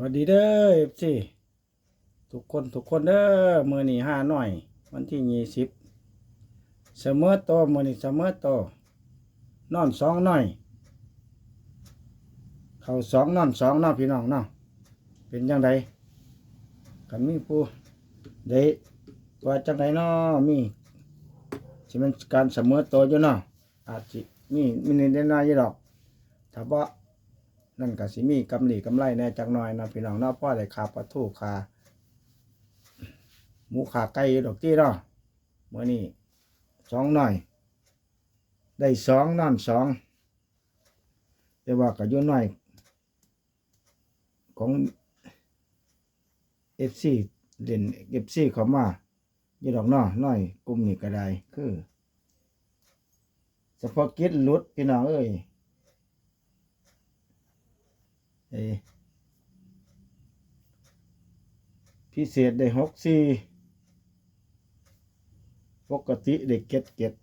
วัสดีเด้อเอฟซีทุกคนทุกคนเด้อมือนี่ห้าหน่อย วันที่ยี่สิบเสมอโตมือนี่เสมอโตนอนสองหน่อย เขาสองนอนสองนาะพี่น้องเนาะเป็นยังไงกันมีผู้เดว่าจังไดเนาะมีสิเป็นการเสมอโตอยู่เนาะอาจสิมีมีนิดหน่อยอยู่ดอกถ้าบ่า นั่นก็สิมีกำหลีกำไรแน่จักหน่อยนะพี่น้องเนาะพ่อได้ขาปลาทูขาหมูขาไก่ดอกที่เนาะเมื่อนี้สองหน่อย ได้สองนั่นสองแต่ว่าก็ยู่หน่อย ของเอฟซีเล่นเอฟซีเขามายู่ดอกเนาะน้อยกลุ่มนี้ก็ได้คือเฉพาะกิจลุดพี่น้องเอ้ย เอ้ย พิเศษได้หกสี่ปกติได้เก็ดเก็ด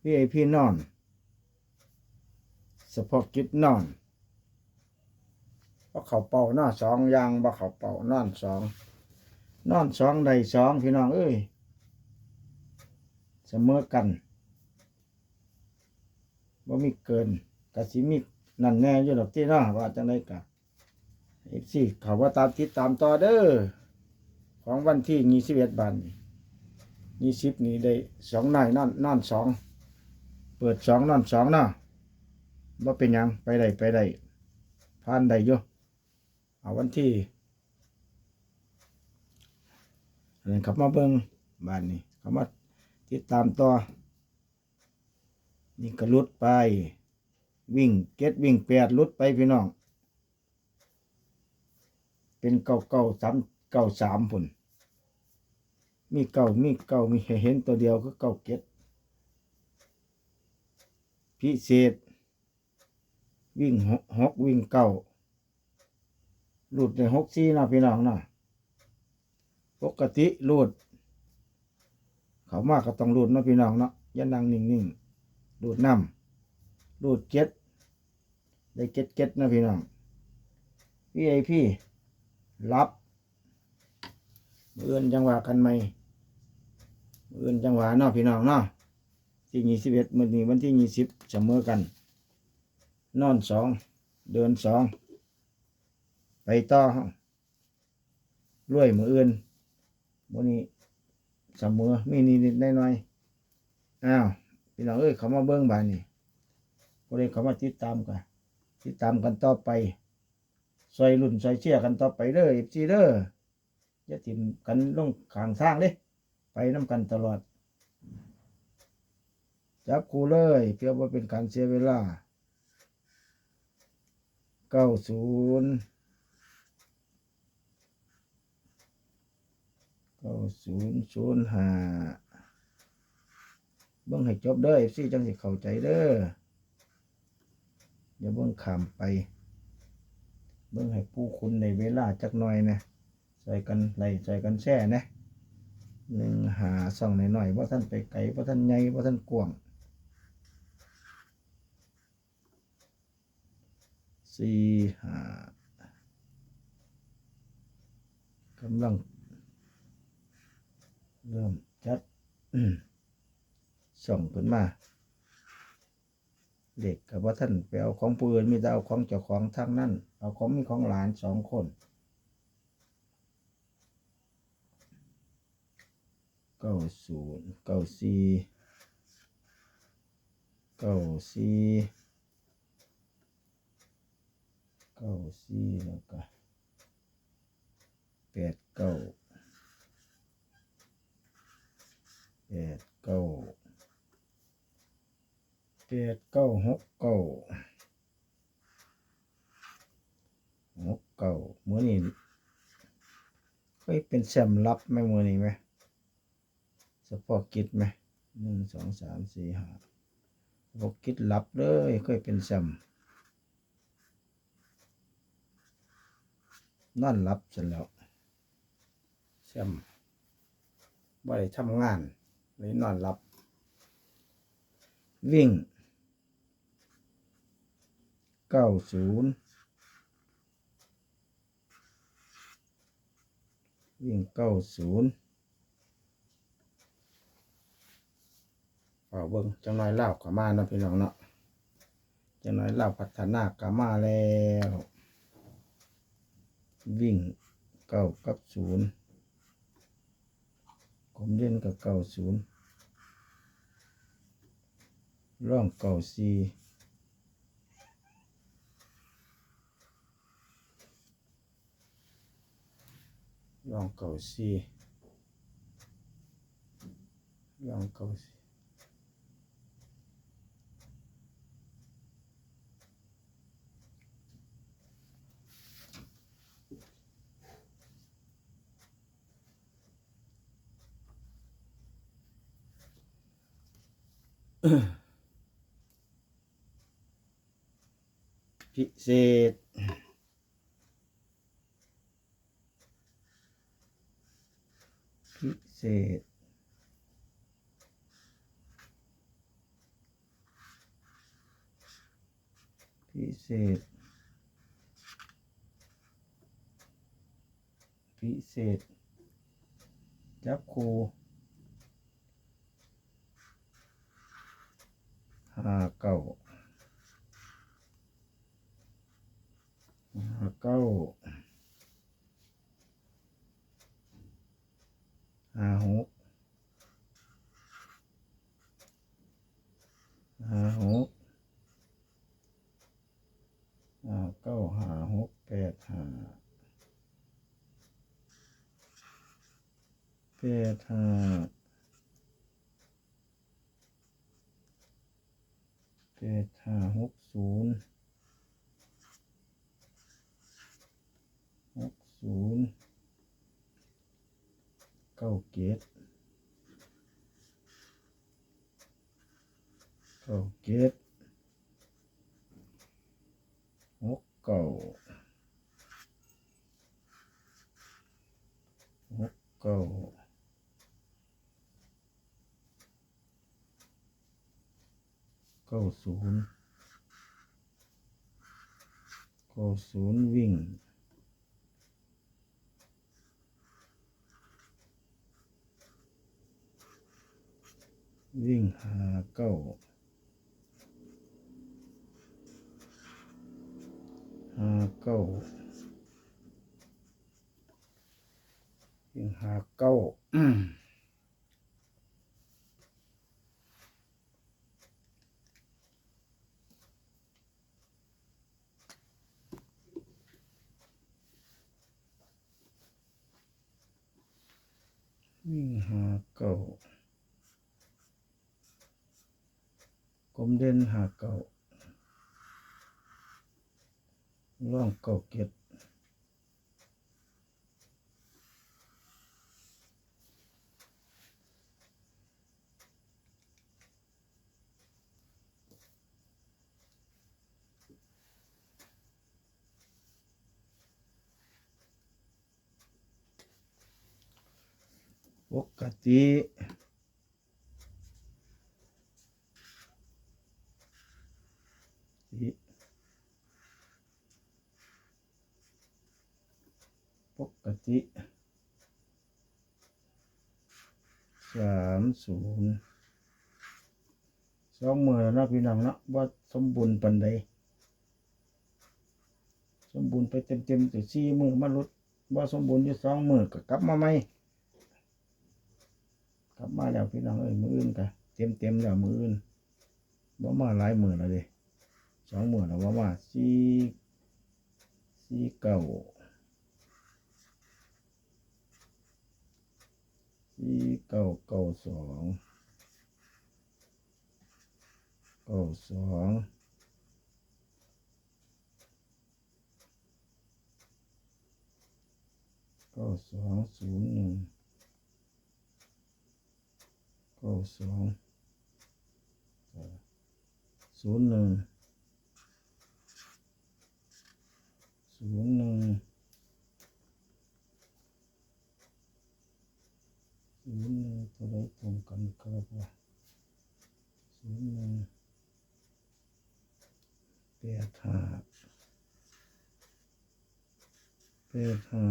พี่ไอพี่นอนเฉพกิจนอนบ่เขาเป่าหน้าสองอยางบ่เขาเป่านอนสองนอนสองได้สองพี่น้องเอ้ยเสมอกันบ่ามีเกินกะสิมี นั่นแน่อยู่ดอกที่นาะว่าจังไดกะเอฟซีเขาว่าตามติดตามต่อเด้อของวันที่ยี่สิบเอ็ดบันยี่สิบนี้ได้สองนายนอนนอนสองเปิดสองนอนสองเนาะว่าเป็นยังไปได้ไปได้ผ่านได้อยู่เอาวันที่อันนี้ขับมาเบิ้งบ้านนี้เขามาติดตามต่อนี่ก็ลุดไป วิ่งเก็ดวิ่งแปดลุดไปพี่น้อง เป็นเก่าเก่าสามเก่าสามผุนมีเก่ามีเก่ามีเห็นตัวเดียวคือเก่าเก็ดพิเศษ วิ่งหกหกวิ่งเก่าหลุดในหกซี่นะพี่น้องนะปกติหลุดเขามากก็ต้องหลุดนะพี่น้องเนาะยันนั่งนิ่งๆดูดน้ำดูดเก็ด ได้เก็ดเก็ดนะพี่น้องพี่ไอพี่รับมืออื่นจังหวะกันไหมมืออื่นจังหวะเนาะพี่น้องเนาะที่ยี่สิบเอ็ดมือนี้วันที่ยี่สิบเสมอกัน นอนสองเดินสองไปต่อรวยมืออื่นวันนี้เสมอมีนิดๆหน่อยๆอ้าวพี่น้องเอ้ยเขามาเบิ้งบานนี่ก็เลยเขามาติดตามกัน ติดตามกันต่อไปซอยรุ่นซอยเชี่ยกันต่อไปเด้อเอฟซีเด้ออย่าถิ่มกันลงขางทางเด้ไปน้ำกันตลอด จับคูเลยเพื่อว่าเป็นการเสียเวลาเก้าศูนย์เก้าศูนย์ศูนย์ห้าเบิ่งให้จบเด้อเอฟซีจังสิเข้าใจเด้อ อย่าเบิ่งขามไป เบิ่งให้ผู้คุณในเวลาจักหน่อยนะใส่กันไล่ใส่กันแช่นะหนึ่งหาส่องหน่อยๆว่าท่านไปไกลว่าท่านใหญ่ว่าท่านกว้างสี่หากำลัง เริ่มจัดส่งขึ้นมา เด็กกับว่าท่านไปเอาของปืนมีแต่เอาของเจ้าของทั้งนั้น เอาของมีของหลานสองคนเก้าศูนย์เก้าสี่เก้าสี่เก้าสี่แล้วก็แปดเก้าแปดเก้า แปดเก้าหกเก้าหกเก้ามือนี้เคยเป็นแซมลับไหมมือนี้ไหมสปอร์กิจไหมหนึ่งสองสามสี่ห้าสปอร์กิจลับเลยเคยเป็นแซมนั่นรับเสร็จแล้วแซมบ่ได้ทำงานเลยนอนรับวิ่ง เก้าศูนย์วิ่งเก้าศูนย์เอาเบิ้งจังน้อยเล่ากามาเนาะพี่น้องเนาะจังน้อยเล่าพัฒนากามาแล้ว วิ่งเก้ากับศูนย์กลมเล่นกับเก้าศูนย์ร่องเก้าสี่ ร่องเก้าสี่ร่องเก้าสีพิเศษ พิ เศษพิเศษ พิเศษ จับครูห้าเก้าห้าเก้า ห้าหกห้าหกห้าเก้าห้าหกแปดห้าแปดหาแปดห้าหกศูนย์หกศูนย์เก้าเกต เก้าเกตหกเก้าหกเก้าเก้าศูนย์เก้าศูนย์วิ่งวิ่งหาเก้าหา เก้าวิ่งหาเก้าอืมวิ่งหาเก้า กลมเด่นหาเก่า ร่องเก่าเก็ดปกติสิ ปกติสามศูนย์สองมือแล้วนะพี่น้องนะว่าสมบูรณ์ปันใดสมบูรณ์ไปเต็มเต็มๆแต่สี่มือมาลดว่าสมบูรณ์อยู่สองมือก็กลับมาไหมกลับมาแล้วพี่น้องเอ้ยมืออื่นกะเต็มเต็มแล้วมืออื่นบ่มาหลายมือแล้วเดิสองมือแล้วว่ามาสี่สี่เก้าสี่ เก้าเก้าสองเก้าสองเก้าสองศูนย์หนึ่งเก้าสองศูนย์หนึ่งศูนย์หนึ่ง ศูนย์หนึ่งตัวใดตรงกันครับว่าศูนย์หนึ่งแปดห้าแปดห้า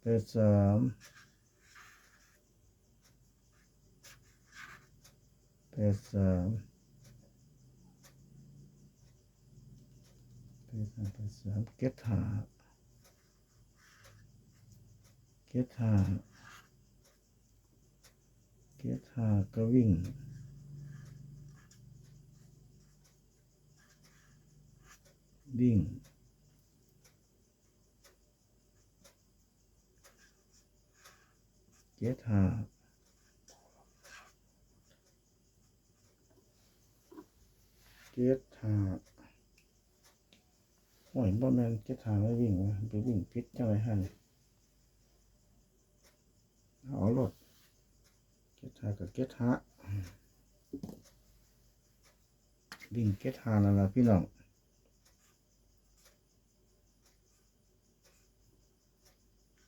แปดสามแปดสามแปดสามแปดสามเก็ดหา เก็ดหาเก็ดหาก็วิ่งวิ่งเจ็ดห้าเจ็ดห้าโอ้ยบ่แม่นเจ็ดห้าไม่วิ่งวะไปวิ่งพิษจังไรฮะเนี่ย เอารถเจ็ดห้ากับเจ็ดห้าวิ่งเจ็ดห้านั่นล่ะพี่น้อง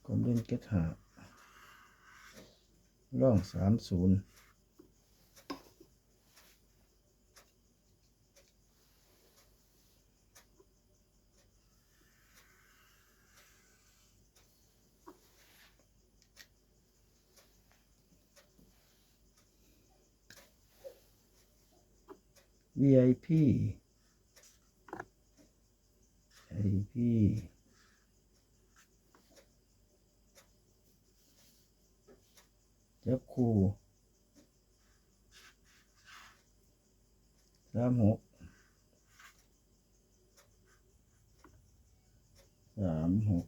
ก็เล่นเก็ตหาร่องสามศูนย์ วีไอพีไอพีจับคู่สามหกสามหก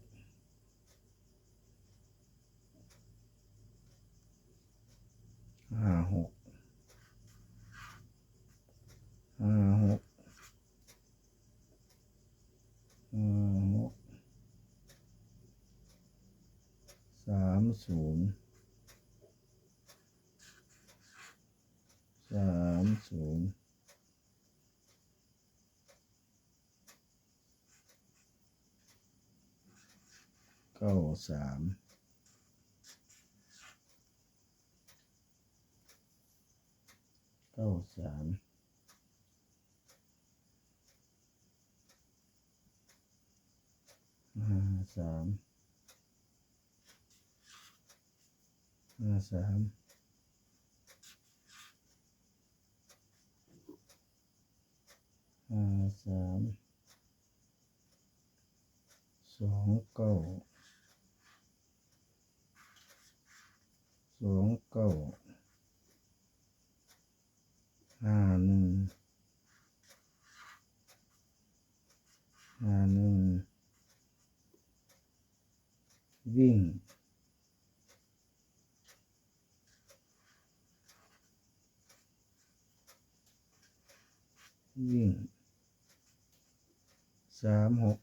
ห้าหกห้าหกห้าหก สามศูนย์สามศูนย์เก้าสามเก้าสามห้าสาม ห้าสามห้าสามสองเก้าสองเก้าห้าหนึ่งห้าหนึ่งวิ่ง วิ่งสามหก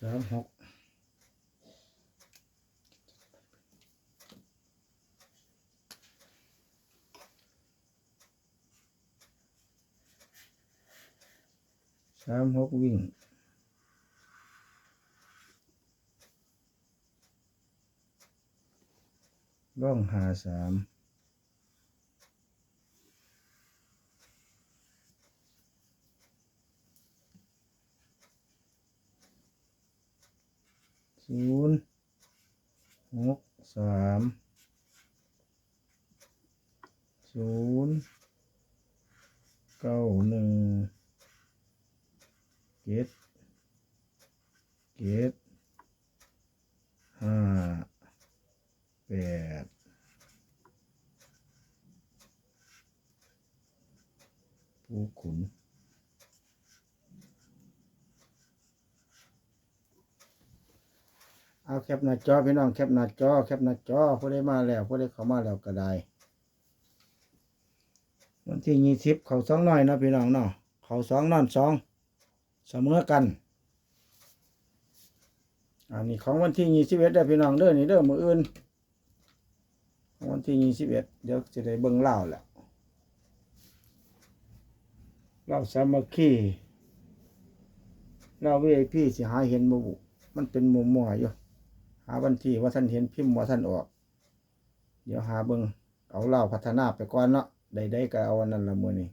สามหกสามหกวิ่ง ร่องหาสามศูนย์หกสามศูนย์เก้าหนึ่งเจ็ดเจ็ดห้า แปดผู้ขุนเอาแคปหน้าจอพี่น้องแคปหน้าจอแคปหน้าจอผู้ได้มาแล้วผู้ได้เข้ามาแล้วก็ได้วันที่ยี่สิบเขาสองน้อยนะพี่น้องเนาะเขาสองนอนสองเสมอกันอันนี้ของวันที่ยี่สิบเอ็ดได้พี่น้องเด้อนี่เด้อมืออื่น วันที่ยี่สิบเอ็ดเดี๋ยวจะได้เบิ่งเล่าแหละเล่าสามัคคีเล่าววีไอพี่สิหาเห็นบ่บุมันเป็นมุมมัวอยู่หาวันที่ว่าท่านเห็นพิมพ์ว่าท่านออก เดี๋ยวหาเบิ่งเอาเล่าพัฒนาไปก่อนเนาะใดๆก็เอาอันนั้นละมือนี้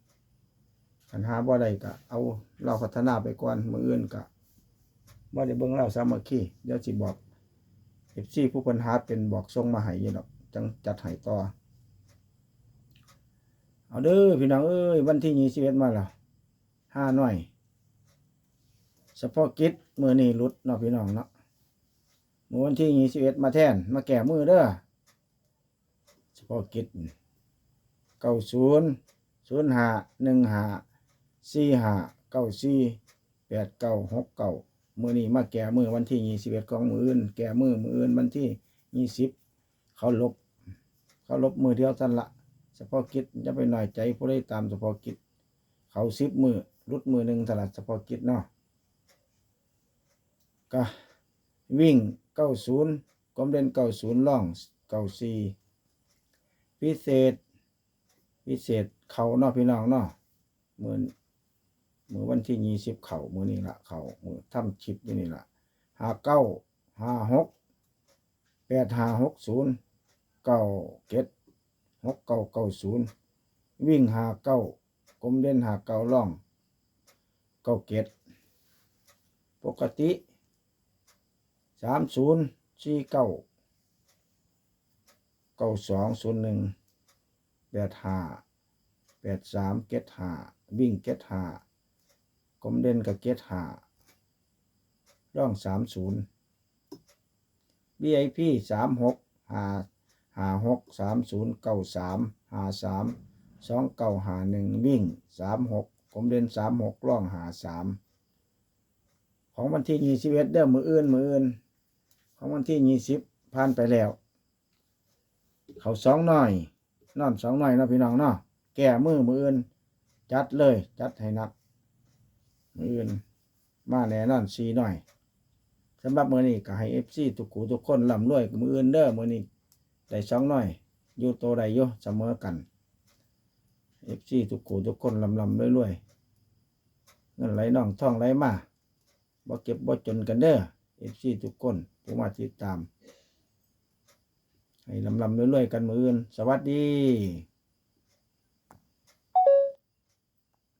ขขันหาบ่ได้ก็เอาเราพัฒนาไปก่อนมืออื่นก็บ่ได้เบิ่งเราสามัคคีเดี๋ยวสิบอกเอฟซีผู้เพิ่นหาเป็นบอกส่งมาให้อยู่ดอก จังจัดให้ต่อ เอาเด้อพี่น้องเอ้ยวันที่ยี่สิบเอ็ดมาแล้วห้าหน่อยเฉพาะกิจมือนี่หลุดเนาะพี่น้องเนาะมือวันที่ยี่สิบเอ็ดมาแทน มาแก่มือเด้อเฉพาะกิจเก้าศูนย์ศูนย์ห้าหนึ่งห้าสี่ห้าเก้าสี่แปดเก้าหกเก้ามือนี่มาแก่มือวันที่ยี่สิบเอ็ดของมืออื่น แก่มือมืออื่นวันที่ยี่สิบเขาลบ เขาลบมือเดียวทันละเฉพาะกิจจะไปหน่อยใจผู้ได้ตามเฉพาะกิจ เขาซิบมือรุดมือหนึ่งถลัดเฉพาะกิจเนาะก็วิ่งเก้าศูนย์กลมเด่นเก้าศูนย์ล่องเก้าสี่พิเศษ พิเศษเขาเนาะพี่น้องเนาะมือมือวันที่ยี่สิบเขามือนี่ละเขามือทำชิปอยู่นี่ละห้าเก้าห้าหกแปดห้าหกศูนย์ เก้าเจ็ดหกเก้าเก้าศูนย์วิ่งหาเก้ากลมเด่นหาเก้าล่องเก้าเกตปกติสามศูนย์สี่เก้าเก้าสองศูนย์หนึ่งแปดห้าแปดสามเกตห้าวิ่งเกตห้ากลมเด่นกับเกตห้าร่องสามศูนย์ VIP สามหกห้า หาหกสามศูนย์เก้าสามหาสามสองเก้าหาหนึ่งวิ่งสามหกผมเด่นสามหกล่องหาสามของวันที่ยี่สิบเอ็ดเด้อมืออื่นมืออื่น ของวันที่ยี่สิบผ่านไปแล้ว เขาสองหน่อย นอนสองหน่อยนะพี่น้องเนาะแก่มือมืออื่น จัดเลยจัดให้นักมืออื่น มาแน่นอนสี่หน่อยสำหรับมือนี้ก็ให้เอฟซีทุกคูทุกคนลำรวยมืออื่นเด้อมือนี้ ได้สองน้อยอยู่โตได้อยู่เสมอกันเอฟซีทุกขู่ทุกคนลำลำรวยๆเงินไหลน่องท่องไหลมาบ่เก็บบ่จนกันเด้อเอฟซีทุกคนผู้มาติดตาม ให้ลำลำรวยๆกันมืออื่น สวัสดี